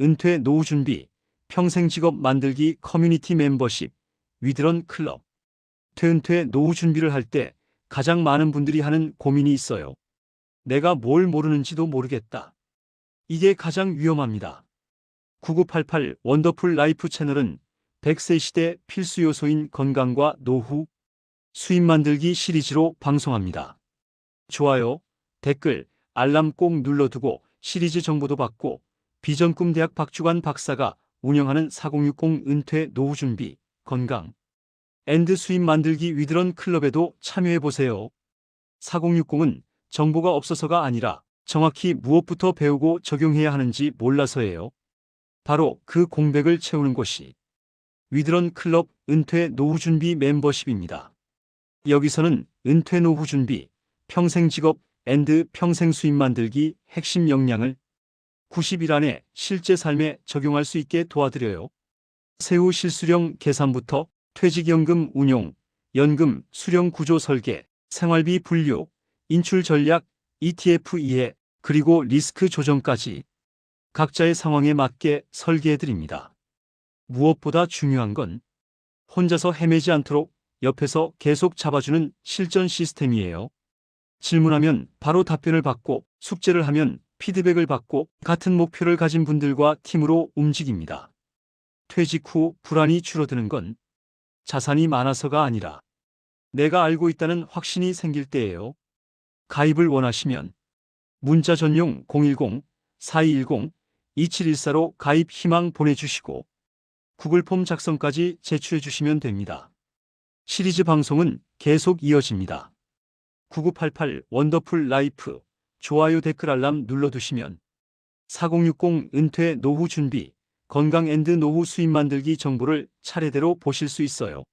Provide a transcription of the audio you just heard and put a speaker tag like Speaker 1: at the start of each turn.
Speaker 1: 은퇴 노후 준비, 평생 직업 만들기 커뮤니티 멤버십, 위드런 클럽. 퇴은퇴 노후 준비를 할 때 가장 많은 분들이 하는 고민이 있어요. 내가 뭘 모르는지도 모르겠다. 이게 가장 위험합니다. 9988 원더풀 라이프 채널은 100세 시대 필수 요소인 건강과 노후, 수입 만들기 시리즈로 방송합니다. 좋아요, 댓글, 알람 꼭 눌러두고 시리즈 정보도 받고 비전꿈 대학 박주관 박사가 운영하는 4060 은퇴 노후 준비, 건강, 앤드 수입 만들기 위드런 클럽에도 참여해보세요. 4060은 정보가 없어서가 아니라 정확히 무엇부터 배우고 적용해야 하는지 몰라서예요. 바로 그 공백을 채우는 곳이 위드런 클럽 은퇴 노후 준비 멤버십입니다. 여기서는 은퇴 노후 준비, 평생 직업 앤드 평생 수입 만들기 핵심 역량을 90일 안에 실제 삶에 적용할 수 있게 도와드려요. 세후 실수령 계산부터 퇴직연금 운용, 연금 수령 구조 설계, 생활비 분류, 인출 전략, ETF 이해, 그리고 리스크 조정까지 각자의 상황에 맞게 설계해 드립니다. 무엇보다 중요한 건 혼자서 헤매지 않도록 옆에서 계속 잡아주는 실전 시스템이에요. 질문하면 바로 답변을 받고 숙제를 하면 피드백을 받고 같은 목표를 가진 분들과 팀으로 움직입니다. 퇴직 후 불안이 줄어드는 건 자산이 많아서가 아니라 내가 알고 있다는 확신이 생길 때예요. 가입을 원하시면 문자 전용 010-4210-2714로 가입 희망 보내주시고 구글 폼 작성까지 제출해 주시면 됩니다. 시리즈 방송은 계속 이어집니다. 9988 원더풀 라이프 좋아요 댓글 알람 눌러두시면 4060 은퇴 노후 준비 건강 앤드 노후 수입 만들기 정보를 차례대로 보실 수 있어요.